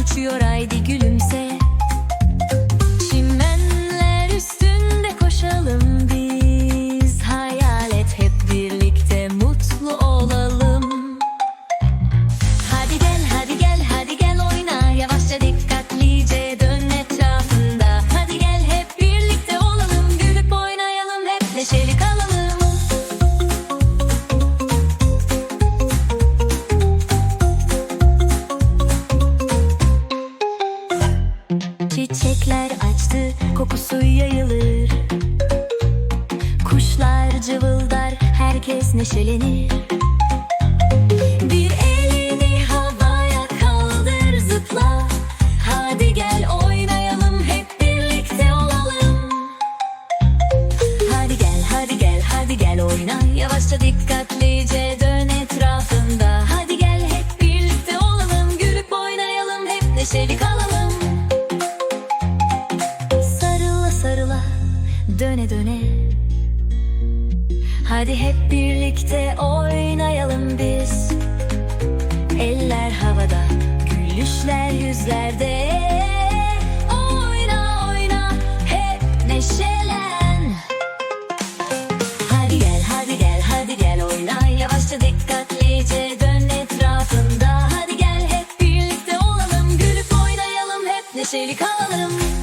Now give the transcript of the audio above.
geçiyor haydi gülümse kokusu yayılır. Kuşlar cıvıldar, herkes neşelenir. Bir elini havaya kaldır zıpla. Hadi gel oynayalım hep birlikte olalım. Hadi gel hadi gel hadi gel oyna. Yavaşça dikkatlice dön etrafında. Hadi gel hep birlikte olalım Gülüp oynayalım hep neşeli kalalım döne döne. Hadi hep birlikte oynayalım biz. Eller havada, gülüşler yüzlerde. Oyna oyna, hep neşelen. Hadi gel, hadi gel, hadi gel oyna Yavaşça dikkatlice dön etrafında. Hadi gel hep birlikte olalım Gülüp oynayalım, hep neşeli kalalım.